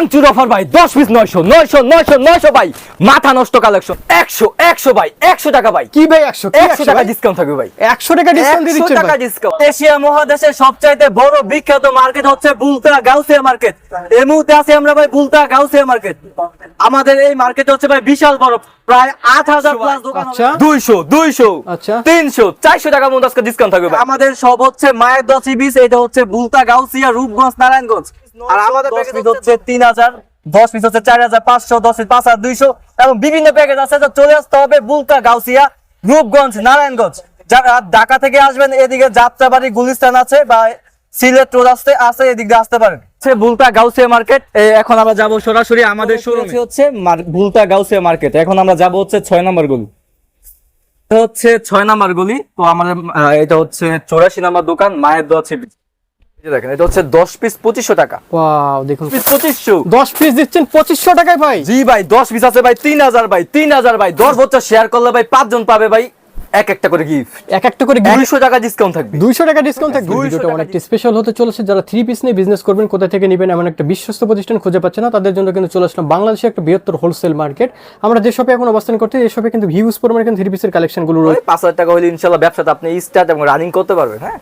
ভাঙচুর অফার ভাই দশ পিস নয়শো নয়শো নয়শো নয়শো ভাই মাথা নষ্ট কালেকশন একশো একশো ভাই একশো টাকা ভাই কি ভাই একশো? একশো টাকা ডিসকাউন্ট থাকবে ভাই। একশো টাকা ডিসকাউন্ট একশো টাকা ডিসকাউন্ট এশিয়া মহাদেশের সবচাইতে বড় বিখ্যাত মার্কেট হচ্ছে বুলতা গাউসিয়া মার্কেট এই মুহূর্তে আছি আমরা ভাই বুলতা গাউসিয়া মার্কেট আমাদের এই মার্কেট হচ্ছে ভাই বিশাল বড় প্রায় আট হাজার প্লাস দোকান। দুইশো দুইশো। তিনশো চারশো টাকার মধ্যে আজকে ডিসকাউন্ট থাকবে আমাদের সব হচ্ছে মায়ের দশি বিচ এটা হচ্ছে বুলতা গাউসিয়া রূপগঞ্জ নারায়ণগঞ্জ। আর আমাদের প্যাকেজ হচ্ছে তিন হাজার দশ পিস হচ্ছে চার হাজার পাঁচশো দশ পিস পাঁচ হাজার দুইশো এবং বিভিন্ন প্যাকেজ আছে। তো চলে আসতে হবে বুলতা গাউসিয়া রূপগঞ্জ নারায়ণগঞ্জ। যারা ঢাকা থেকে আসবেন এদিকে যাত্রাবাড়ি গুলিস্তান আছে বা সিলেট রোড আসতে আছে এদিক দিয়ে আসতে পারেন। হচ্ছে বুলতা গাউসিয়া মার্কেট এখন আমরা যাব সরাসরি আমাদের শোরুম হচ্ছে বুলতা গাউসিয়া মার্কেট এখন আমরা যাব হচ্ছে ছয় নম্বর গলি। হচ্ছে ছয় নাম্বার গলি তো আমাদের এটা হচ্ছে চৌরাশি নাম্বার দোকান মায়ের দোয়া ছিপি। দেখেন এটা হচ্ছে দশ পিস পঁচিশশো টাকা। ওয়াও দেখুন। পিস পঁচিশশো। দশ পিস দিচ্ছেন পঁচিশশো টাকায় ভাই। জি ভাই দশ পিস আছে ভাই তিন হাজার ভাই তিন হাজার ভাই। দশ বছর শেয়ার করলে ভাই পাঁচজন পাবে ভাই এক একটা করে গিফট এক একটা করে দুইশো টাকা ডিসকাউন্ট থাকবে। দুইশো টাকা ডিসকাউন্ট থাকবে। ভিডিওটা অনেকটা স্পেশাল হতে চলেছে। যারা থ্রি পিস নিয়ে বিজনেস করবেন কোথা থেকে নেবেন এমন একটা বিশ্বস্ত প্রতিষ্ঠান খুঁজে পাচ্ছে না তাদের জন্য কিন্তু চলে আসলাম বাংলাদেশে একটা বৃহত্তর হোলসেল মার্কেট আমরা যে শপে এখন অবস্থান করতে এই শপে কিন্তু হিউজ পরিমাণে কিন্তু থ্রি পিসের কালেকশনগুলো রয়েছে। পাঁচ হাজার টাকা হলে ব্যবসাটা আপনি স্টার্ট এবং রানিং করতে পারবেন হ্যাঁ?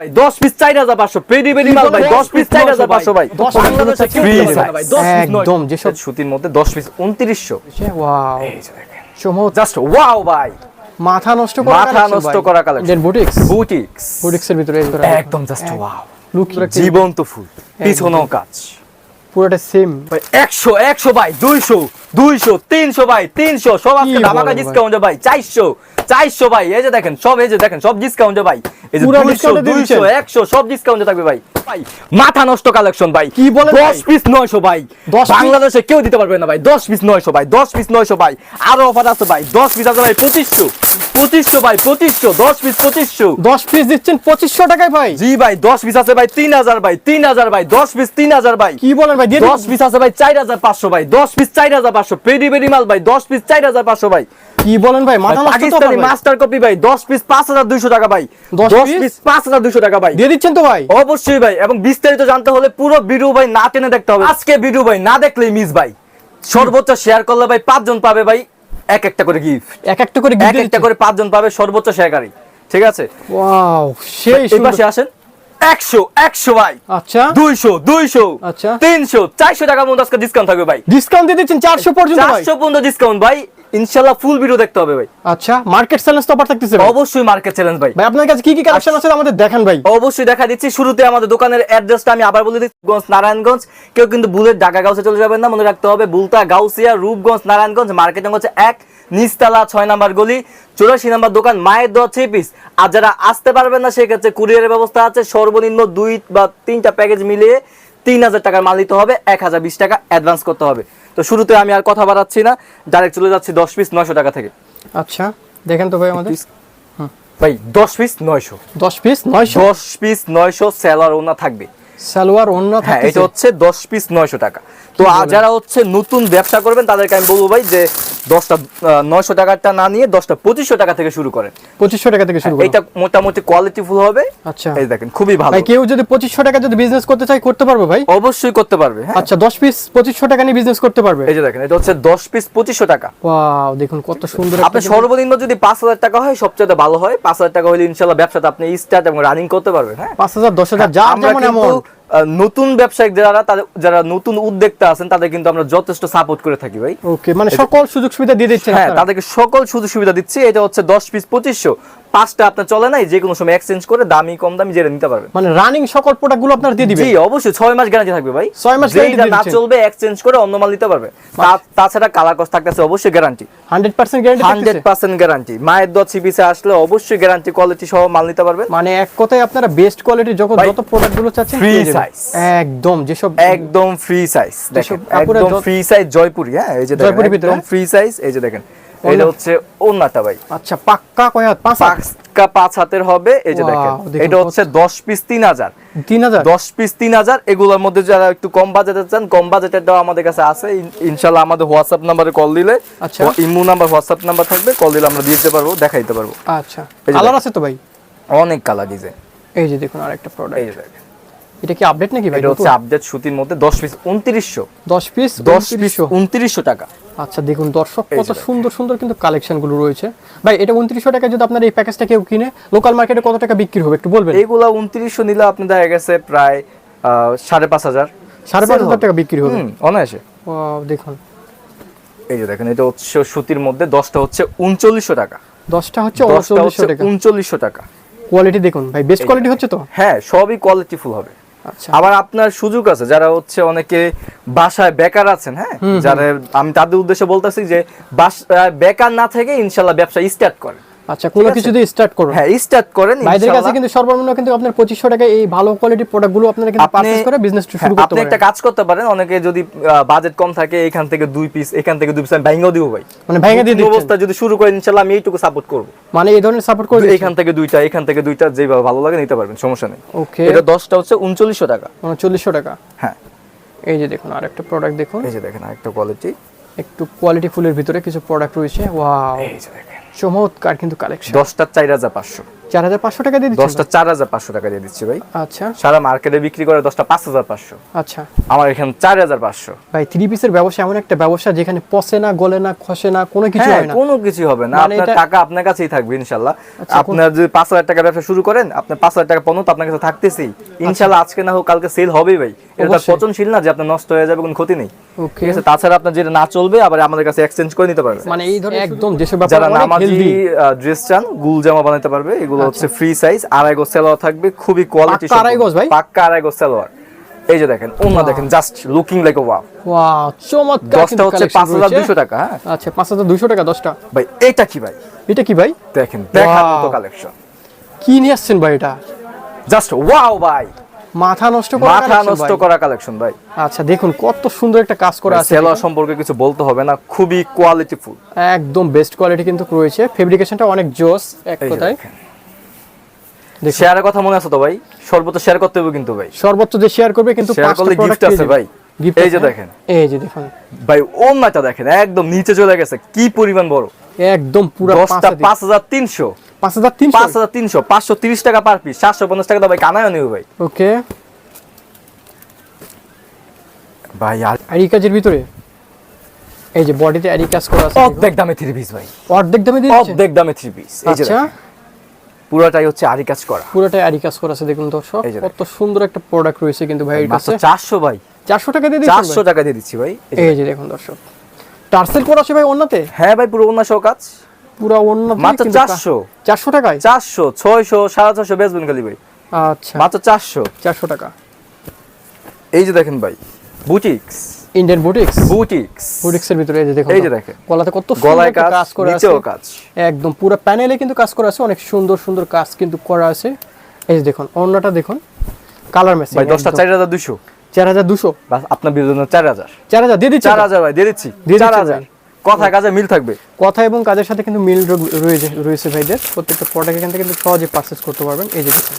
ভাই দশ পিস চার হাজার পাঁচশো। পেডি পেডি মাল ভাই দশ পিস চার হাজার পাঁচশো ভাই। দশ বাংলাদেশে পিস কেউ ভাই, দশ পিস নয়। একদম যেসব সুতির মধ্যে দশ পিস উনত্রিশশো। ওয়াও চমৎকার জাস্ট ওয়াও ভাই। মাথা নষ্ট করা মাথা নষ্ট করা। দেন বুটিক্স বুটিক্স বুটিক্সের ভিতরে একদম জাস্ট ওয়াও লুক জীবন্ত ফুল। পিছনেও কাজ। পুরোটা সেম ভাই একশো একশো ভাই দুইশো। দুইশো তিনশো ভাই তিনশো। সব আজকে ধামাকা ডিসকাউন্ট ভাই চারশো চারশো ভাই। এই যে দেখেন সব এই যে দেখেন সব ডিসকাউন্ট ভাই। এই যে দুইশো discount এ দিয়ে দুইশো একশো সব ডিসকাউন্টে থাকবে ভাই। ভাই মাথা নষ্ট কালেকশন ভাই। কি বলেন দশ পিস নয়শো ভাই। 10 বাংলাদেশে কেউ দিতে পারবে না ভাই দশ পিস নয়শো ভাই দশ পিস নয়শো ভাই। আরও অফার আছে ভাই দশ পিস আছে ভাই পঁচিশশো। পঁচিশশো ভাই পঁচিশশো দশ পিস পঁচিশশো। দশ পিস দিচ্ছেন পঁচিশশো টাকায় ভাই? জি ভাই দশ পিস আছে ভাই তিন হাজার ভাই তিন হাজার ভাই দশ পিস তিন হাজার ভাই। কি বলেন ভাই দশ পিস আছে ভাই চার হাজার পাঁচশো ভাই দশ পিস চার হাজার পাঁচশো। পেডি পেডি মাল ভাই দশ পিস চার হাজার পাঁচশো ভাই। কি বলেন ভাই মাথা পাকিস্তানি মাস্টার কপি ভাই দশ পিস পাঁচ হাজার দুইশো টাকা ভাই। 10 দশ পিস পাঁচ হাজার দুইশো টাকা ভাই। দিয়ে দিচ্ছেন তো ভাই। অবশ্যই ভাই এবং বিস্তারিত জানতে হলে পুরো ভিডিও ভাই না টেনে দেখতে হবে। আজকে ভিডিও ভাই না দেখলেই মিস ভাই। সর্বোচ্চ শেয়ার করলে ভাই পাঁচজন পাবে ভাই এক একটা করে গিফট এক একটা করে এক গিফট একটা করে পাঁচজন পাবে সর্বোচ্চ শেয়ারকারী ঠিক আছে? ওয়াও সেই পাশে আসেন। একশো একশো ভাই। আচ্ছা। দুইশো দুইশো। আচ্ছা। তিনশো চারশো টাকা পর্যন্ত আজকে ডিসকাউন্ট থাকবে ভাই। ডিসকাউন্ট দিয়ে দিচ্ছেন চারশো পর্যন্ত চারশো পর্যন্ত ডিসকাউন্ট ভাই। ইনশাল্লাহ ফুল ভিডিও দেখতে হবে ভাই। আচ্ছা মার্কেট চ্যালেঞ্জ তো অফার থাকতেছে অবশ্যই মার্কেট চ্যালেঞ্জ ভাই। ভাই আপনার কাছে কি কি কালেকশন আছে আমাদের দেখান ভাই। অবশ্যই দেখা দিচ্ছি। শুরুতে আমাদের দোকানের অ্যাড্রেসটা আমি আবার বলে দিচ্ছি গঞ্জ নারায়ণগঞ্জ। কেউ কিন্তু বুলেট ঢাকা গাউসে চলে যাবেন না মনে রাখতে হবে। বুলতা গাউসিয়া রূপগঞ্জ নারায়ণগঞ্জ। মার্কেটিং হচ্ছে এক নিস্তালা ছয় নাম্বার গলি চৌরাশি নাম্বার দোকান মায়ের দোয়া থ্রি পিস আর যারা আসতে পারবেন না সেক্ষেত্রে কুরিয়ারের ব্যবস্থা আছে। সর্বনিম্ন দুই বা তিনটা প্যাকেজ মিলিয়ে তিন হাজার টাকার মাল নিতে হবে। এক হাজার বিশ টাকা অ্যাডভান্স করতে হবে। তো শুরুতে আমি আর কথা বাড়াচ্ছি না। ডাইরেক্ট চলে যাচ্ছি দশ পিস নয়শো টাকা থেকে। আচ্ছা দেখেন তো ভাই আমাদের। ভাই দশ পিস নয়শো। দশ পিস নয়শো? দশ পিস নয়শো স্যালার ওনা থাকবে। সালোয়ার অন্য হ্যাঁ এটা হচ্ছে দশ পিস নয়শো টাকা। তো যারা হচ্ছে নতুন ব্যবসা করবেন তাদেরকে আমি বলব ভাই যে দশটা নয়শো টাকাটা না নিয়ে দশটা পঁচিশশো টাকা থেকে শুরু করেন। পঁচিশশো টাকা থেকে শুরু করুন। এটা মোটামুটি কোয়ালিটি ফুল হবে। আচ্ছা। এই দেখেন খুবই ভালো। ভাই কেউ যদি পঁচিশশো টাকা যদি বিজনেস করতে চায় করতে পারবে ভাই? অবশ্যই করতে পারবে হ্যাঁ। আচ্ছা দশ পিস পঁচিশশো টাকা নিয়ে বিজনেস করতে পারবে? এই যে দেখেন এটা হচ্ছে দশ পিস পঁচিশশো টাকা। ওয়াও দেখুন কত সুন্দর আপনি সর্বনিম্ন যদি পাঁচ হাজার টাকা হয় সবচেয়ে ভালো হয়। পাঁচ হাজার টাকা হলে ইনশাল্লাহ ব্যবসাটা আপনি স্টার্ট এবং রানিং করতে পারবেন হ্যাঁ। পাঁচ হাজার দশ হাজার যা যেমন এমন নতুন ব্যবসায়িক যারা তাদের যারা নতুন উদ্যোক্তা আছেন তাদের কিন্তু আমরা যথেষ্ট সাপোর্ট করে থাকি ভাই। ওকে মানে সকল সুযোগ সুবিধা দিয়ে দিচ্ছেন হ্যাঁ তাদেরকে সকল সুযোগ সুবিধা দিচ্ছি। এটা হচ্ছে দশ পিস পঁচিশশো। পাঁচটা আপনার চলে নাই যে কোনো সময় এক্সচেঞ্জ করে দামি কম দামি যেটা নিতে পারবেন। মানে রানিং সকল প্রোডাক্টগুলো আপনারা দিয়ে দিবেন জি অবশ্যই ছয় মাস গ্যারান্টি থাকবে ভাই। ছয় মাস guarantee যেইটা দিয়ে না চলবে এক্সচেঞ্জ করে অন্য মাল নিতে পারবে। তাছাড়া কালার কস্ট থাকতেছে অবশ্যই guarantee hundred percent guarantee hundred percent guarantee মায়ের দশ সিপিসে আসলে অবশ্যই গ্যারান্টি কোয়ালিটি সহ মাল নিতে পারবেন। মানে এক কথায় আপনারা বেস্ট কোয়ালিটির যত ভাই, যত প্রোডাক্টগুলো চাচ্ছেন যাবেন। size। একদম যেসব একদম ফ্রি সাইজ দেখেন। একদম ফ্রি সাইজ জয়পুরি হ্যাঁ এই যে দেখেন একদম হ্যাঁ? ফ্রি সাইজ এই যে দেখেন। এটা হচ্ছে ওন্নাটা ভাই। আচ্ছা পাক্কা কয় হাত? পাঁচ পাঁচকা পাঁচ হাতের হবে এই যে দেখেন। এটা হচ্ছে দশ পিস তিন হাজার। তিন হাজার? দশ পিস তিন হাজার এগুলোর মধ্যে যারা একটু কম বাজেটের চান কম বাজেটেরটাও আমাদের কাছে আছে। ইন- ইনশাল্লাহ আমাদের হোয়াটসঅ্যাপ নাম্বারে কল দিলে আচ্ছা। ইমো নাম্বার হোয়াটসঅ্যাপ নাম্বার থাকবে কল দিলে আমরা দিতে পারব দেখাইতে পারব। আচ্ছা। কালার আছে তো ভাই? অনেক কালার ডিজাইন এই যে দেখুন আরেকটা প্রোডাক্ট এই যে দেখেন। এটা কি আপডেট নাকি ভাই এটা হচ্ছে আপডেট সুতির মধ্যে দশ পিস উনত্রিশশো। দশ পিস দশ পিস উনত্রিশশো টাকা। আচ্ছা দেখুন দর্শক কত সুন্দর সুন্দর কিন্তু কালেকশনগুলো রয়েছে। ভাই এটা উনত্রিশশো টাকা যদি আপনার এই প্যাকেজটা কেউ কিনে লোকাল মার্কেটে কত টাকা বিক্রি হবে একটু বলবেন? এইগুলা উনত্রিশশো নিলে আপনি দেখা গেছে প্রায় সাড়ে পাঁচ হাজার। সাড়ে পাঁচ হাজার। টাকা বিক্রি হবে। অনায়াসে। দেখুন। এই যে দেখেন এটা হচ্ছে সুতির মধ্যে দশটা হচ্ছে উনচল্লিশশো টাকা। দশটা হচ্ছে উনচল্লিশশো টাকা। উনচল্লিশশো টাকা। কোয়ালিটি দেখুন। ভাই বেস্ট কোয়ালিটি হচ্ছে তো? হ্যাঁ সবই কোয়ালিটিফুল হবে। আবার আপনার সুযোগ আছে যারা হচ্ছে অনেকে বাসায় বেকার আছেন হ্যাঁ? যারা আমি তাদের উদ্দেশ্যে বলতেছি যে বাসায় বেকার না থেকে ইনশাল্লাহ ব্যবসা স্টার্ট করেন। আচ্ছা কোনো কিছু দিয়ে স্টার্ট করুন। হ্যাঁ স্টার্ট করেন ভাইদের কাছে কিন্তু সর্বনিম্ন কিন্তু আপনার পঁচিশশো টাকা এই ভালো কোয়ালিটির প্রোডাক্টগুলো আপনারা কিন্তু পারচেজ করে বিজনেস শুরু হ্যাঁ, করতে আপনি একটা কাজ করতে পারেন অনেকে যদি বাজেট কম থাকে এখান থেকে দুই পিস এখান থেকে দুই পিস আমি ভাইঙ্গাও দিব ভাই। মানে দিয়ে দিচ্ছেন? অবস্থা যদি শুরু করেন ইনশাল্লাহ আমি এইটুকু সাপোর্ট করব। মানে এই ধরনের সাপোর্ট করে এখান থেকে দুইটা এখান থেকে দুইটা যেভাবে ভালো লাগে নিতে পারবেন সমস্যা নেই। ওকে এটা দশটা হচ্ছে উনচল্লিশশো টাকা। উনচল্লিশশো টাকা? হ্যাঁ। এই যে দেখুন আরেকটা প্রোডাক্ট দেখুন। এই যে দেখেন আরেকটা কোয়ালিটি একটু কোয়ালিটি ফুলের ভিতরে কিছু প্রোডাক্ট রয়েছে। ওয়াও এই যে দেখেন। চমৎকার কিন্তু কালেকশন দশটা চার হাজার পাঁচশো। চার হাজার পাঁচশো টাকা দিয়ে দশটা চার হাজার পাঁচশো টাকা দিয়ে দিচ্ছি ভাই। আচ্ছা। সারা মার্কেটে বিক্রি করে দশটা পাঁচ হাজার পাঁচশো। আচ্ছা। আমার এখানে চার হাজার পাঁচশো। ভাই থ্রি পিসের ব্যবসা এমন একটা ব্যবসা যেখানে পচে না গলে না খসে না কোনো কিছু হ্যাঁ হয় না। কোনো কিছু হবে না। মানে আপনার টাকা আপনার কাছেই থাকবে ইনশাল্লাহ। আচ্ছা, আপনার যদি পাঁচ হাজার টাকা ব্যবসা শুরু করেন আপনার পাঁচ হাজার টাকা পণ্য তো আপনার কাছে থাকতেছেই। ইনশাল্লাহ আজকে না হোক কালকে সেল হবেই ভাই। এটা পচনশীল না যে আপনার নষ্ট হয়ে যাবে কোনো ক্ষতি নেই। ওকে ঠিক আছে? তাছাড়া আপনার যেটা না চলবে আবার আমাদের কাছে এক্সচেঞ্জ করে নিতে পারবে। মানে এই ধরনের একদম যেসব ব্যাপার যারা নামাজি ড্রেস চান গুল জামা বানাতে পারবে। এগুলো হচ্ছে ফ্রি সাইজ আড়াই গজ সালোয়ার থাকবে খুবই কোয়ালিটি আড়াই গজ ভাই? পাক্কা আড়াই গজ সালোয়ার। এই যে দেখেন অন্য দেখেন just looking like wow wow চমৎকার দশটা কিন্তু হচ্ছে collection পাঁচ হাজার রয়েছে। দুশো টাকা হ্যাঁ। আচ্ছা পাঁচ হাজার দুশো টাকা দশটা। ভাই এটা কি ভাই? এটা কি ভাই? দেখেন দেখার Wow. মতো কালেকশন কি নিয়ে আসছেন ভাই এটা? জাস্ট ওয়াও ভাই। মাথা নষ্ট করা মাথা নষ্ট করা কালেকশন ভাই। আচ্ছা দেখুন কত সুন্দর একটা কাজ করা আছে। সম্পর্কে কিছু বলতে হবে না খুবই কোয়ালিটিফুল একদম বেস্ট কোয়ালিটি কিন্তু রয়েছে। ফেব্রিকেশনটা অনেক জোস এক কথায়। শেয়ারের কথা মনে আছে তো ভাই? সর্বোচ্চ শেয়ার করতে হবে কিন্তু ভাই। সর্বোচ্চ যে শেয়ার করবে কিন্তু শেয়ার করলে গিফট আছে ভাই। এই যে দেখেন। এই যে দেখুন। ভাই ওন্নাটা দেখেন একদম নিচে চলে গেছে। কি পরিমাণ বড়? একদম পুরো দশটা পাঁচ হাজার তিনশো। পাঁচ হাজার তিনশো? পাঁচ হাজার তিনশো পাঁচশো তিরিশ টাকা পার পিস সাতশো পঞ্চাশ টাকা তো ভাই কানায় নিবে ভাই। ওকে। ভাই আর আর এই কাজের ভিতরে? এই যে বডিতে আরি কাজ করা আছে অর্ধেক দামে থ্রি পিস ভাই। অর্ধেক দামে দিচ্ছে অর্ধেক দামে থ্রি পিস এই যে আচ্ছা। পুরোটাই হচ্ছে আরি কাজ করা। পুরোটাই আরি কাজ করা আছে দেখুন দর্শক। কত সুন্দর একটা প্রোডাক্ট রয়েছে কিন্তু ভাই এর কাছে ভাই। চারশো টাকা দিয়ে চারশো টাকা দিয়ে দিচ্ছি ভাই। এই যে দেখুন। দর্শক। টার্সেল করা আছে ভাই অন্যতে হ্যাঁ ভাই পুরো অন্য সহ কাজ। পুরো অন্য মাত্র 400 400 টাকায়? 400 600 650 বেচবেন খালি ভাই। আচ্ছা। মাত্র 400 400 টাকা। এই যে দেখেন ভাই ইন্ডিয়ান ভিতরে এই যে দেখো এই যে গলাতে কত গলায় কাজ করা আছে। নিচেও কাজ। একদম পুরো প্যানেলে কিন্তু কাজ করা আছে অনেক সুন্দর সুন্দর কাজ কিন্তু করা আছে। এই যে দেখুন অন্যটা দেখুন। কালার ম্যাচিং ভাই 10টা 4200 4200 বাস আপনার বিরুদ্ধে 4000 4000 দিয়ে দিচ্ছি। 4000 ভাই দিয়ে দিচ্ছি। 4000 কথা কাজে মিল থাকবে। কথা এবং কাজের সাথে কিন্তু মিল রয়েছে রয়েছে ভাইদের। প্রত্যেকটা প্রোডাক্ট এখান থেকে কিন্তু সহজে পারচেস করতে পারবেন। এই যে দেখুন।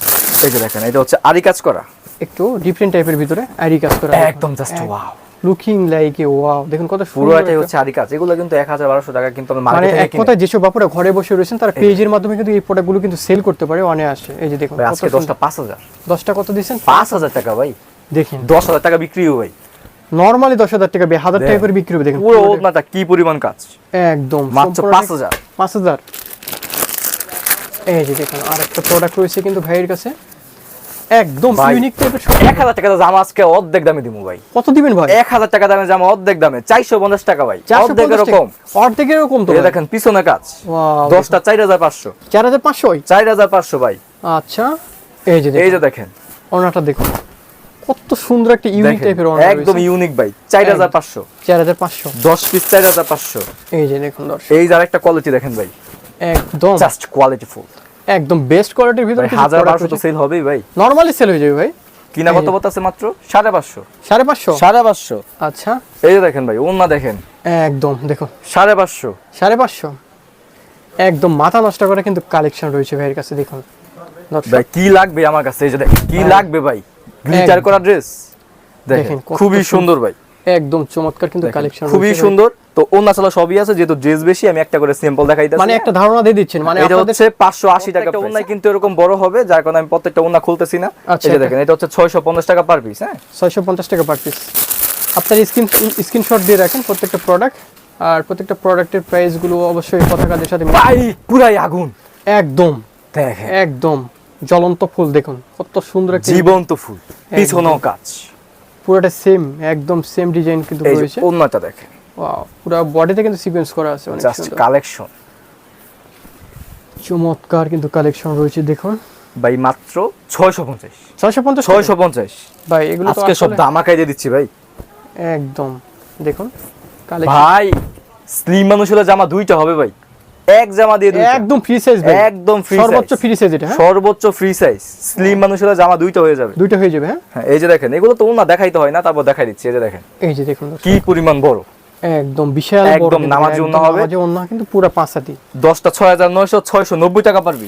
এই যে দেখেন এটা হচ্ছে আরি কাজ করা। একটু ডিফারেন্ট টাইপের ভিতরে আইডি কাজ করা। একদম just wow looking like a wow দেখুন কত পুরো এটাই হচ্ছে আরি কাজ। এগুলো কিন্তু এক হাজার বারোশো টাকা কিন্তু আমরা মানে মার্কেট থেকে কিনে কথায় যেসব বাপুরা ঘরে বসে রয়েছেন তারা পেজের মাধ্যমে কিন্তু এই প্রোডাক্টগুলো কিন্তু সেল করতে পারে অনেক আসে এই যে দেখুন আজকে দশটা পাঁচ হাজার। সুন্দর। দশটা কত দিয়েছেন পাঁচ হাজার টাকা ভাই। দেখেন দশ হাজার টাকা বিক্রি হবে ভাই। নর্মালি দশ হাজার টাকা বে- হাজার টাকা করে বিক্রি হবে দেখুন। পুরো পুরোটা- কি পরিমাণ কাজ? একদম মাত্র সম্পূর্ণ পাঁচ হাজার। পাঁচ হাজার। এই যে দেখুন আর একটা প্রোডাক্ট রয়েছে কিন্তু ভাইয়ের কাছে। একদম ইউনিক টাইপের এক হাজার টাকা জামা আজকে অর্ধেক দামে দিব ভাই। কত দিবেন ভাই? এক হাজার টাকা দামে জামা অর্ধেক দামে চারশো পঞ্চাশ টাকা ভাই 450 অর্ধেক এরকম অর্ধেকের এরকম তো দেখেন পিছনে কাজ। Wow, দশটা চার হাজার পাঁচশো। চার হাজার পাঁচশোই? চার হাজার পাঁচশো ভাই। আচ্ছা এই যে এই যে দেখেন। ওনাটা দেখুন। কত সুন্দর একটা ইউনিক টাইপের ওনা একদম ইউনিক ভাই চার হাজার পাঁচশো। চার হাজার পাঁচশো। দশ পিস চার হাজার পাঁচশো। এই যে দেখুন দর্শক। এই যে আরেকটা কোয়ালিটি দেখেন ভাই। একদম। জাস্ট কোয়ালিটি ফুল একদম বেস্ট কোয়ালিটির ভিতরে ভাই হাজার বারোশো তো সেল হবেই ভাই। নর্মালি সেল হয়ে যাবে ভাই। কিনা কত মাত্র? সাড়ে পাঁচশো। সাড়ে পাঁচশো? সাড়ে পাঁচশো। আচ্ছা। এই যে দেখেন ভাই ওন্না দেখেন। একদম দেখুন। সাড়ে পাঁচশো। সাড়ে পাঁচশো। একদম মাথা নষ্ট করে কিন্তু কালেকশন রয়েছে ভাইয়ের কাছে দেখুন। ভাই কি লাগবে আমার কাছে? এই যে দেখেন কি লাগবে ভাই? গ্লিটার করা ড্রেস দেখেন খুবই সুন্দর। ভাই। একদম চমৎকার কিন্তু কালেকশন খুবই সুন্দর। তো চালা সবই আছে যেহেতু ড্রেস বেশি আমি একটা করে স্যাম্পল দেখাইতেছি। মানে একটা ধারণা দিয়ে দিচ্ছেন মানে এটা হচ্ছে পাঁচশো আশি টাকা ওনায় কিন্তু এরকম বড় হবে যার কারণে আমি প্রত্যেকটা ওনা খুলতেছি না। আচ্ছা, এই এটা- দেখেন এটা হচ্ছে ছয়শো পঞ্চাশ টাকা পার পিস হ্যাঁ? ছয়শো পঞ্চাশ টাকা পার পিস আপনার স্ক্রিন স্ক্রিনশট দিয়ে রাখেন প্রত্যেকটা প্রোডাক্ট আর প্রত্যেকটা প্রোডাক্টের প্রাইসগুলো অবশ্যই পতাকাদের সাথে ভাই পুরাই আগুন। একদম। দেখেন। একদম। জ্বলন্ত ফুল দেখুন কত সুন্দর একটা জীবন্ত ফুল পিছনেও কাজ। পুরোটা সেম একদম সেম ডিজাইন কিন্তু রয়েছে। ওন্নাটা দেখেন। ওয়াও পুরো বডিতে কিন্তু সিকোয়েন্স করা আছে অনেক জাস্ট কালেকশন চমৎকার কিন্তু কালেকশন রয়েছে দেখুন। ভাই মাত্র ছয়শো পঞ্চাশ। ছয়শো পঞ্চাশ ছয়শো পঞ্চাশ। ভাই এগুলো আজকে সব দামাকাই দিয়ে দিচ্ছি ভাই। একদম দেখুন। কালেকশন ভাই স্লিম মানুষের জামা দুইটা হবে ভাই। এক জামা দিয়ে দুইটা। একদম ফ্রি সাইজ ভাই। একদম ফ্রি সর্বোচ্চ ফ্রি সাইজ এটা হ্যাঁ? সর্বোচ্চ ফ্রি সাইজ স্লিম মানুষ জামা দুইটা হয়ে যাবে। দুইটা হয়ে যাবে হ্যাঁ? হ্যাঁ এই যে দেখেন এগুলো তো না দেখাইতে হয় না তারপর দেখাই দিচ্ছি এই যে দেখেন। এই যে দেখুন কি পরিমাণ বড়। একদম বিশাল বড় একদম নামাজি একদম হবে। নামাজি উন্না কিন্তু পুরো ছয় হাজার নয়শো ছয়শো নব্বই টাকা পারবি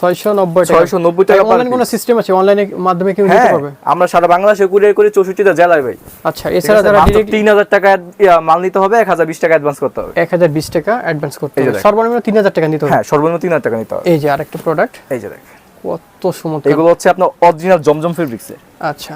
690 টাকা। অনলাইন কোনো সিস্টেম আছে? অনলাইনের মাধ্যমে কেউ নিতে পারবে? আমরা সারা বাংলাদেশে কুরিয়ার করি চৌষট্টিটা জেলায় ভাই। আচ্ছা এছাড়া যারা হাজার টাকা মাল নিতে হবে এক হাজার বিশ টাকা অ্যাডভান্স করতে হবে। এক হাজার বিশ টাকা অ্যাডভান্স করতে হবে। সর্বনিম্ন তিন হাজার টাকা নিতে হবে। হ্যাঁ সর্বনিম্ন তিন হাজার টাকা নিতে হবে। এই যে আরেকটা প্রোডাক্ট এই যে দেখ। কত সুন্দর এগুলো হচ্ছে আপনার অরিজিনাল জমজম ফেব্রিক্সের আচ্ছা।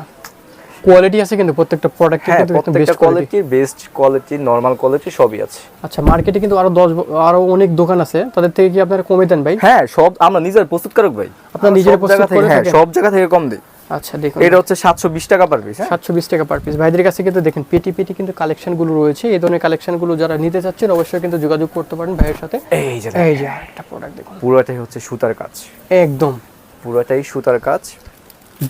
কোয়ালিটি আছে কিন্তু প্রত্যেকটা প্রোডাক্টের হ্যাঁ কিন্তু একদম প্রত্যেকটা best quality best quality normal quality সবই আছে। আচ্ছা মার্কেটে কিন্তু আরও দশ ব- আরও অনেক দোকান আছে তাদের থেকে কি আপনারা কমে দেন ভাই? হ্যাঁ সব আমরা নিজের প্রস্তুতকারক ভাই। আপনারা নিজেরা প্রস্তুত করে হ্যাঁ সব জায়গা থেকে কম দিই। আচ্ছা দেখুন। এটা হচ্ছে সাতশো বিশ টাকা পার পিস হ্যাঁ। সাতশো বিশ টাকা পার পিস ভাইদের কাছে কিন্তু দেখেন পেটি পেটি কিন্তু কালেকশনগুলো রয়েছে। এই ধরনের কালেকশনগুলো যারা নিতে চাচ্ছেন অবশ্যই কিন্তু যোগাযোগ করতে পারেন ভাইয়ের সাথে। এই যে এই যে একটা প্রোডাক্ট দেখুন। পুরোটাই হচ্ছে সুতার কাজ। একদম। পুরোটাই সুতার কাজ।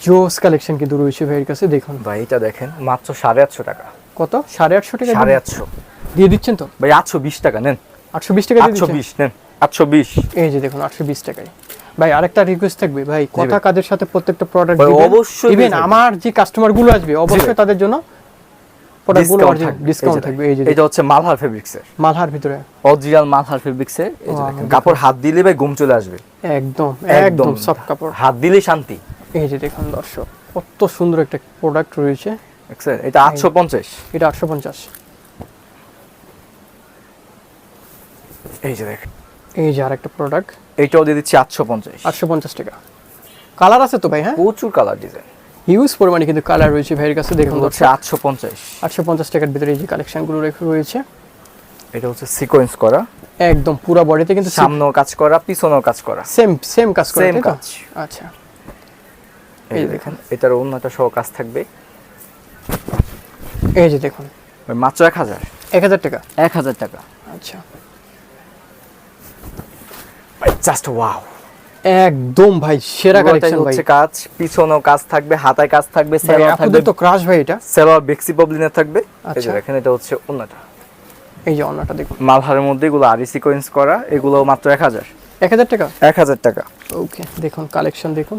জোস কালেকশন কিন্তু রয়েছে ভাইয়ের কাছে দেখুন। ভাই এটা দেখেন মাত্র সাড়ে আটশো টাকা। কত? সাড়ে আটশো টাকা সাড়ে আটশো। দিয়ে দিচ্ছেন তো? ভাই আটশো বিশ টাকা নেন। আটশো বিশ টাকা আটশো বিশ নেন। আটশো বিশ। এই যে দেখুন আটশো বিশ টাকায়। ভাই আরেকটা রিকোয়েস্ট থাকবে। ভাই কথা। কাজের সাথে প্রত্যেকটা প্রোডাক্ট অবশ্যই ইভেন আমার যে কাস্টমারগুলো আসবে অবশ্যই তাদের জন্য ডিসকাউন্ট থাকবে। এই যে এটা হচ্ছে মালহার ফেব্রিক্সের মালহার ভিতরে। অরিজিনাল মালহার ফেব্রিক্সের এই যে দেখেন কাপড় হাত দিলে ভাই ঘুম চলে আসবে। একদম একদম। সফট কাপড়। হাত দিলে শান্তি। এই যে দেখুন দর্শক কত সুন্দর একটা প্রোডাক্ট রয়েছে। এটা আটশো পঞ্চাশ। এটা আটশো পঞ্চাশ। এই যে দেখেন। এই যে আর একটা প্রোডাক্ট এইটাও দিয়ে দিচ্ছি আটশো পঞ্চাশ। আটশো পঞ্চাশ টাকা। কালার আছে তো ভাই হ্যাঁ? প্রচুর কালার ডিজাইন হিউজ পরিমাণে কিন্তু কালার রয়েছে ভাইয়ের কাছে দেখুন হচ্ছে দর্শক। আটশো পঞ্চাশ। আটশো পঞ্চাশ টাকার ভিতরে এই যে কালেকশনগুলো রেখে রয়েছে। এটা হচ্ছে সিকোয়েন্স করা। একদম পুরো বডিতে কিন্তু সামনেও কাজ করা পিছনেও কাজ করা। সেম সেম কাজ করা তো? কাজ। আচ্ছা। এই দেখেন এটার অন্যটা সহ কাজ থাকবে। এই যে দেখুন। মাত্র এক হাজার। এক হাজার টাকা? এক হাজার টাকা। আচ্ছা। জাস্ট ওয়াও একদম ভাই সেরা কালেকশন ভাই। হচ্ছে কাজ পিছনেও কাজ থাকবে হাতায় কাজ থাকবে সেলোয়ার থাকবে। তো ক্রাশ ভাই এটা। সেলোয়ার বেক্সি থাকবে। আচ্ছা। দেখেন এটা হচ্ছে অন্যটা এই যে অন্যটা দেখুন। মালহারের মধ্যে এগুলো আরি সিকোয়েন্স করা এগুলো মাত্র এক হাজার। এক হাজার টাকা? এক হাজার টাকা। ওকে দেখুন কালেকশন দেখুন।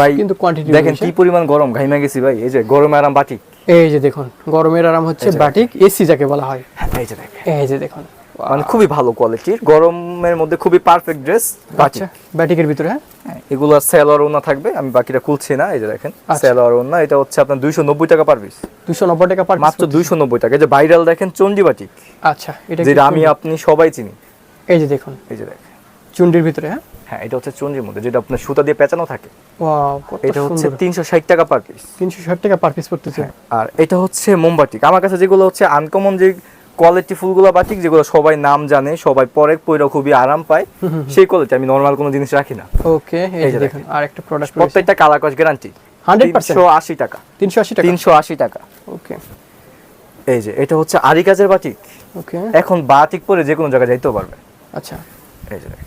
ভাই কিন্তু কোয়ান্টিটি দেখেন কি পরিমাণ গরম ঘাইমা গেছি ভাই। এই যে গরমে আরাম বাটিক। এই যে দেখুন গরমের আরাম হচ্ছে বাটিক এসি যাকে বলা হয়। এই যে দেখেন। এই যে দেখুন। মানে খুবই ভালো কোয়ালিটির গরমের মধ্যে খুবই পারফেক্ট ড্রেস আচ্ছা ব্যাটিকের ভিতরে হ্যাঁ? এগুলো সেলোয়ার ওনা থাকবে আমি বাকিটা খুলছি না এই যে দেখেন। আচ্ছা। সেলোয়ার ওনা এটা হচ্ছে আপনার দুইশো নব্বই টাকা পার পিস দুশো নব্বই টাকা পার মাত্র দুইশো নব্বই টাকা। এই যে ভাইরাল দেখেন চন্ডি বাটিক। আচ্ছা এটা যেটা আমি আপনি সবাই চিনি। এই যে দেখুন। এই যে দেখেন। চুন্ডির ভিতরে হ্যাঁ? হ্যাঁ এটা হচ্ছে মধ্যে যেটা আপনার সুতা দিয়ে পেঁচানো থাকে। এটা হচ্ছে তিনশো ষাট টাকা পার পিস তিনশো ষাট টাকা পার পিস পড়তেছে। আর এটা হচ্ছে মোমবাটিক আমার কাছে যেগুলো হচ্ছে আনকমন যে কোয়ালিটি ফুলগুলো বাটিক যেগুলো সবাই নাম জানে সবাই পরে পরে খুবই আরাম পায় সেই কোয়ালিটি আমি নর্মাল কোনো জিনিস রাখি না। ওকে এই যে দেখুন আর একটা প্রোডাক্ট প্রত্যেকটা কালার কস গ্যারান্টি 100% তিনশো আশি টাকা। তিনশো আশি টাকা? তিনশো আশি টাকা। ওকে। এই যে এটা হচ্ছে আরি কাজের বাটিক ওকে। এখন বাটিক পরে যে কোনো জায়গায় যাইতেও পারবে। আচ্ছা।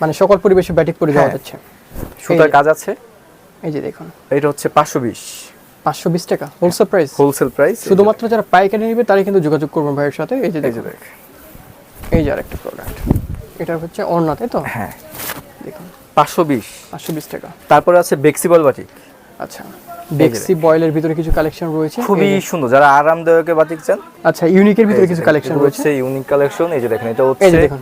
মানে সকল পরিবেশে ব্যাটিক পরে যাওয়া হ্যাঁ। যাচ্ছে সুতার কাজ আছে এই যে দেখুন এটা হচ্ছে পাঁচশো বিশ পাঁচশো বিশ টাকা হোলসেল প্রাইস হোলসেল প্রাইস শুধুমাত্র যারা পাইকারি নেবে তারাই কিন্তু যোগাযোগ করবেন ভাইয়ের সাথে এই যে এই দেখুন দেখ এই যে আরেকটা প্রোডাক্ট এটা হচ্ছে অর্ণা তাই তো হ্যাঁ দেখুন পাঁচশো বিশ পাঁচশো বিশ টাকা তারপরে আছে বেক্সিবল বাটিক আচ্ছা বেক্সি বয়েলের ভিতরে কিছু কালেকশন রয়েছে খুবই সুন্দর যারা আরামদায়ক বাটিক চান আচ্ছা ইউনিকের ভিতরে কিছু কালেকশন রয়েছে ইউনিক কালেকশন এই যে দেখেন এটা এই হচ্ছে যে দেখুন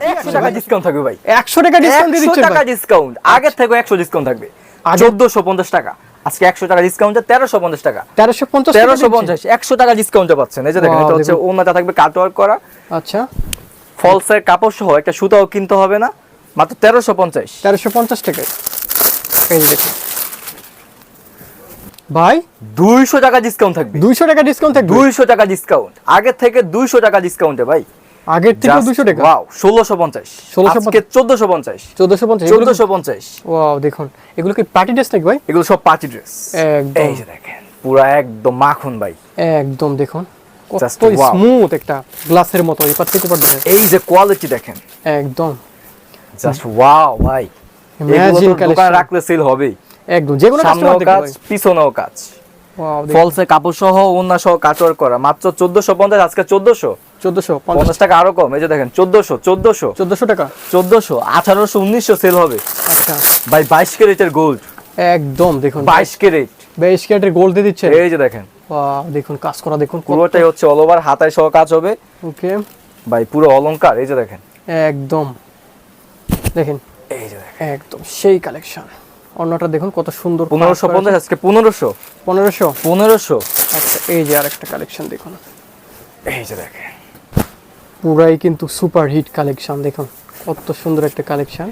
একশো টাকা ডিসকাউন্ট থাকবে ভাই। একশো টাকা ডিসকাউন্ট দিয়ে একশো টাকা ডিসকাউন্ট আগের থেকে একশো ডিসকাউন্ট থাকবে। আগে- চোদ্দশো পঞ্চাশ টাকা। আজকে একশো টাকা ডিসকাউন্টে তেরোশো পঞ্চাশ টাকা। তেরোশো পঞ্চাশ তেরোশো পঞ্চাশ একশো টাকা ডিসকাউন্টে পাচ্ছেন। এই যে দেখেন এটা হচ্ছে ওনাটা থাকবে কাটওয়ার্ক করা। আচ্ছা। ফলসের কাপড় সহ একটা সুতাও কিনতে হবে না। মাত্র তেরোশো পঞ্চাশ। তেরোশো পঞ্চাশ এই দেখুন। ভাই? দুইশো টাকা ডিসকাউন্ট থাকবে। দুইশো টাকা ডিসকাউন্ট থাকবে? দুইশো টাকা ডিসকাউন্ট আগের থেকে দুইশো টাকা ডিসকাউন্টে ভাই। আগের থেকে দুশো টাকা? ওয়াও ষোলোশো পঞ্চাশ। 1650 আজকে চোদ্দশো পঞ্চাশ। চোদ্দশো পঞ্চাশ চোদ্দশো পঞ্চাশ। ওয়াও দেখুন এগুলো কি পার্টি ড্রেস নাকি ভাই? এগুলো সব পার্টি ড্রেস একদম। এই যে দেখেন পুরা একদম মাখন ভাই। একদম দেখুন কত স্মুথ একটা গ্লাসের মতো এপার থেকে ওপার দেখেন। এই যে কোয়ালিটি দেখেন। একদম। জাস্ট ওয়াও ভাই। Imagine তো রাখলে সেল হবেই একদম যে কোনো কাস্টমার কাজ পিছনেও কাজ। ফলসে কাপড় সহ ওন্না সহ কাটওয়ার করা। মাত্র চোদ্দশো পঞ্চাশ আজকে চোদ্দশো। চোদ্দশো পঞ্চাশ। টাকা আরও কম এই যে দেখেন চোদ্দশো চোদ্দশো। চোদ্দশো টাকা? চোদ্দশো আঠারোশো উনিশশো সেল হবে। আচ্ছা। ভাই বাইশ ক্যারেটের গোল্ড একদম দেখুন। বাইশ ক্যারেট। বাইশ ক্যারেটের গোল্ড দিয়ে দিচ্ছে এই যে দেখেন। ওয়াও দেখুন কাজ করা দেখুন পুরোটাই হচ্ছে অল ওভার হাতায় সহ কাজ হবে। ওকে। ভাই পুরো অলংকার এই যে দেখেন। একদম। দেখেন। এই যে দেখেন। একদম সেই কালেকশন অন্যটা দেখুন কত সুন্দর পনেরোশো পঞ্চাশ আজকে পনেরোশো। পনেরোশো? পনেরোশো। আচ্ছা এই যে আরেকটা কালেকশন দেখুন। এই যে দেখেন। পুরাই কিন্তু সুপার হিট কালেকশন দেখুন কত সুন্দর একটা কালেকশন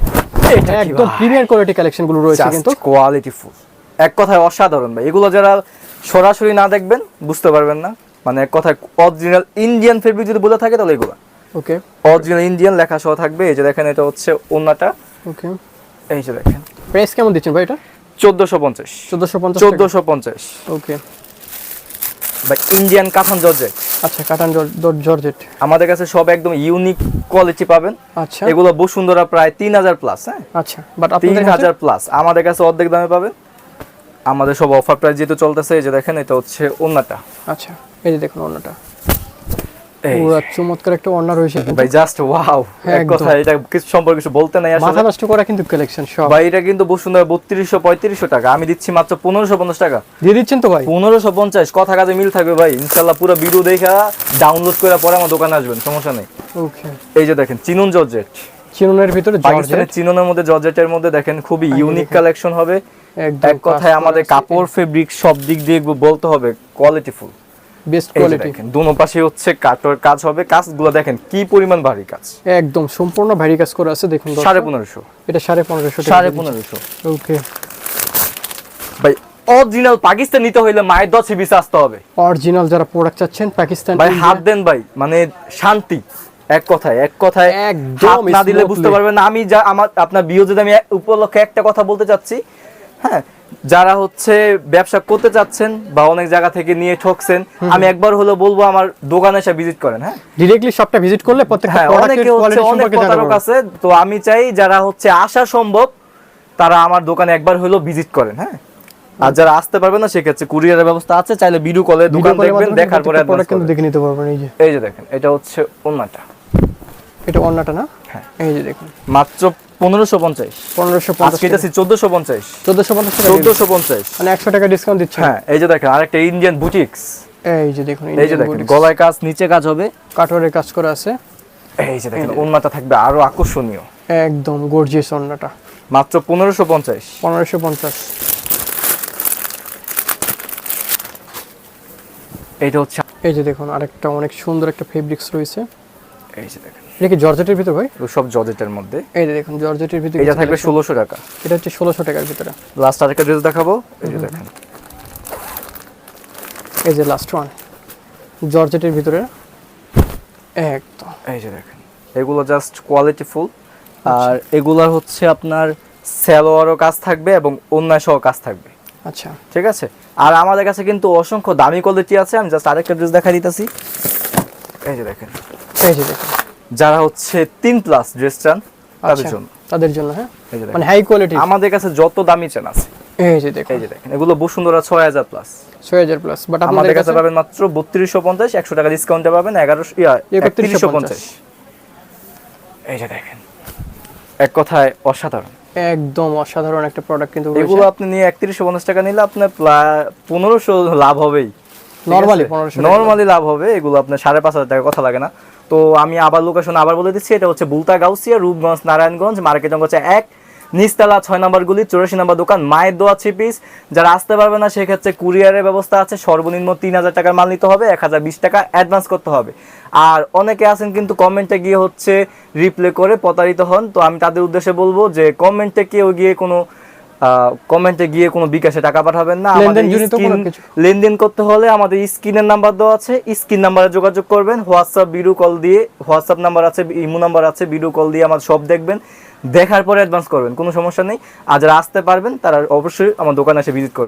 একদম প্রিমিয়ার কোয়ালিটি কালেকশনগুলো রয়েছে কিন্তু। কোয়ালিটি ফুল এক কথায় অসাধারণ ভাই। এগুলো যারা সরাসরি না দেখবেন বুঝতে পারবেন না। মানে এক কথায় অরিজিনাল ইন্ডিয়ান ফেব্রিক যদি বলে থাকে তাহলে এগুলো। ওকে অরিজিনাল ইন্ডিয়ান লেখা সহ থাকবে। এই যে দেখেন এটা হচ্ছে ওন্নাটা ওকে এই যে দেখেন। প্রাইস কেমন দিচ্ছেন ভাই এটা? চোদ্দশো পঞ্চাশ। চোদ্দোশো পঞ্চাশ চোদ্দশো পঞ্চাশ। ওকে বা ইন্ডিয়ান কাঠান জর্জেট আচ্ছা কাটান জর্জেট আমাদের কাছে সব একদম ইউনিক কোয়ালিটি পাবেন। আচ্ছা। এগুলো বসুন্ধরা প্রায় তিন হাজার প্লাস হ্যাঁ? আচ্ছা বাট তিন হাজার প্লাস আমাদের কাছে অর্ধেক দামে পাবেন। আমাদের সব অফার প্রাইস যেহেতু চলতেছে এই যে দেখেন এটা হচ্ছে ওন্নাটা। আচ্ছা এই যে দেখুন অন্যটা পুরো চমৎকার একটা অন্য রয়েছে কিন্তু। ভাই জাস্ট ওয়াও এক কথা এটা কিছু সম্পর্কে কিছু বলতে নাই মাথা নষ্ট করা কিন্তু কালেকশন সব। ভাই এটা কিন্তু বসুন্ধরা বত্রিশশো পঁয়ত্রিশশো টাকা। আমি দিচ্ছি মাত্র পনেরোশো পঞ্চাশ টাকা। দিয়ে দিচ্ছেন তো ভাই? পনেরোশো পঞ্চাশ কথা কাজে মিল থাকবে ভাই। ইনশাল্লাহ পুরো ভিডিও দেখা ডাউনলোড করে পরে আমার দোকানে আসবেন সমস্যা নেই। ওকে এই যে দেখেন চিনুন জর্জেট। চিনুনের ভিতরে পাকিস্তানের চিনুনের মধ্যে জর্জেটের মধ্যে দেখেন খুবই ইউনিক কালেকশন হবে। এক কথায় আমাদের কাপড় ফেব্রিক সব দিক দিয়ে বলতে হবে কোয়ালিটিফুল বেস্ট কোয়ালিটি দুনো পাশে হচ্ছে কাজ হবে। কাজগুলো দেখেন কি পরিমাণ ভারী কাজ? একদম সম্পূর্ণ ভারী কাজ করে আছে দেখুন এটা ওকে ভাই অরিজিনাল পাকিস্তান নিতে হইলে মায়ের দশ আসতে হবে। অরিজিনাল যারা প্রোডাক্ট চাচ্ছেন পাকিস্তান ভাই হাত দেন ভাই মানে শান্তি। এক কথায় এক কথায় একদম না দিলে বুঝতে পারবেন না। আমি যা আমার আপনার বিয়ে যদি আমি উপলক্ষে একটা কথা বলতে চাচ্ছি। হ্যাঁ যারা হচ্ছে ব্যবসা করতে চাচ্ছেন বা অনেক জায়গা থেকে নিয়ে ঠকছেন আমি একবার হলো বলব আমার দোকানে এসে ভিজিট করেন হ্যাঁ? ডিরেক্টলি শপটা ভিজিট করলে প্রত্যেকটা হ্যাঁ প্রোডাক্টের অনেকে হচ্ছে কোয়ালিটি অনেক সম্পর্কে জানতে প্রতারক আছে তো আমি চাই যারা হচ্ছে আসা সম্ভব তারা আমার দোকানে একবার হলো ভিজিট করেন হ্যাঁ? আর যারা আসতে পারবে না সেক্ষেত্রে কুরিয়ারের ব্যবস্থা আছে চাইলে ভিডিও কলে দোকান দেখবেন দেখার পরে প্রোডাক্ট কিন্তু দেখে নিতে পারবেন এই যে। এই যে দেখেন এটা হচ্ছে ওন্নাটা এটা অন্যটা না? হ্যাঁ। এই যে দেখুন। মাত্র পনেরোশো পঞ্চাশ। পনেরোশো পঞ্চাশ এটা চোদ্দশো পঞ্চাশ। চোদ্দশো পঞ্চাশ চোদ্দশো পঞ্চাশ। মানে একশো টাকা ডিসকাউন্ট দিচ্ছে। হ্যাঁ এই যে দেখেন আরেকটা ইন্ডিয়ান বুটিক্স এই যে দেখুন এই যে দেখেন গলায় কাজ নিচে কাজ হবে। কাটোয়ারের কাজ করা আছে। এই যে দেখেন ওন্নাটা থাকবে আরও আকর্ষণীয়। একদম গর্জিয়াস অন্যটা মাত্র পনেরোশো পঞ্চাশ। পনেরোশো পঞ্চাশ। এইটা হচ্ছে এই যে দেখুন আরেকটা অনেক সুন্দর একটা ফেব্রিক্স রয়েছে। এই যে দেখেন। এটা কি জর্জেটের ভিতর ভাই? এগুলো সব জর্জেটের মধ্যে। এই যে দেখুন জর্জেটের ভিতরে এটা থাকবে। ষোলোশো টাকা। এটা হচ্ছে ষোলোশো টাকার ভিতরে। লাস্ট আরেকটা ড্রেস দেখাবো। এই যে দেখেন। এই যে লাস্ট ওয়ান জর্জেটের ভিতরে। একদম। এই যে দেখেন। এগুলো জাস্ট কোয়ালিটি ফুল আর এগুলার হচ্ছে আপনার স্যালোয়ারও কাজ থাকবে এবং অন্যায় সহ কাজ থাকবে। আচ্ছা। ঠিক আছে? আর আমাদের কাছে কিন্তু অসংখ্য দামি কোয়ালিটি আছে। আমি জাস্ট আরেকটা ড্রেস দেখা দিতেছি। এই যে দেখেন। এই যে দেখুন। যারা হচ্ছে তিন প্লাস ড্রেস চান তাদের আচ্ছা জন্য। তাদের জন্য হ্যাঁ। মানে হাই কোয়ালিটি আমাদের কাছে যত দামি চান আছে। এই যে দেখুন। এই যে দেখেন এগুলো বসুন্ধরা ছয় হাজার প্লাস ছয় হাজার প্লাস বাট আমাদের কাছে পাবেন মাত্র বত্রিশশো পঞ্চাশ একশো টাকা ডিসকাউন্টে পাবেন এগারোশো ইয়া একত্রিশশো পঞ্চাশ। এই যে দেখেন। এক কথায় অসাধারণ। একদম অসাধারণ একটা প্রোডাক্ট কিন্তু এগুলো আপনি নিয়ে একত্রিশশো পঞ্চাশ টাকা নিলে আপনার পনেরোশো লাভ হবেই। নরমালি পনেরোশো নর্মালি লাভ হবে এগুলো আপনার সাড়ে পাঁচ হাজার টাকা কথা লাগে না। তো আমি আবার লোকেশন আবার বলে দিচ্ছি, এটা হচ্ছে বুলতা গাউসিয়া, রূপগঞ্জ, নারায়ণগঞ্জ, মার্কেট হচ্ছে এক নিচতলা ছয় নম্বর গুলি, চৌরাশি নম্বর দোকান, মায়ের দোয়া থ্রি পিস। যারা আসতে পারবে না, সেক্ষেত্রে কুরিয়ারের ব্যবস্থা আছে, সর্বনিম্ন তিন হাজার টাকার মাল নিতে হবে, এক হাজার বিশ টাকা অ্যাডভান্স করতে হবে। আর অনেকে আছেন কিন্তু কমেন্টে গিয়ে হচ্ছে রিপ্লে করে প্রতারিত হন, তো আমি তাদের উদ্দেশ্যে বলব যে কমেন্টে কেউ গিয়ে কোনো কমেন্টে গিয়ে কোনো বিকাশে টাকা পাঠাবেন না। আমাদের লেনদেন করতে হলে আমাদের স্ক্রিনের নাম্বার দেওয়া আছে। স্ক্রিন নাম্বারে যোগাযোগ করবেন। হোয়াটসঅ্যাপ ভিডিও কল দিয়ে হোয়াটসঅ্যাপ নাম্বার আছে ইমো নাম্বার আছে ভিডিও কল দিয়ে আমার সব দেখবেন। দেখার পরে অ্যাডভান্স করবেন কোনো সমস্যা নেই। আর যারা আসতে পারবেন তারা অবশ্যই আমার দোকানে এসে ভিজিট করবেন।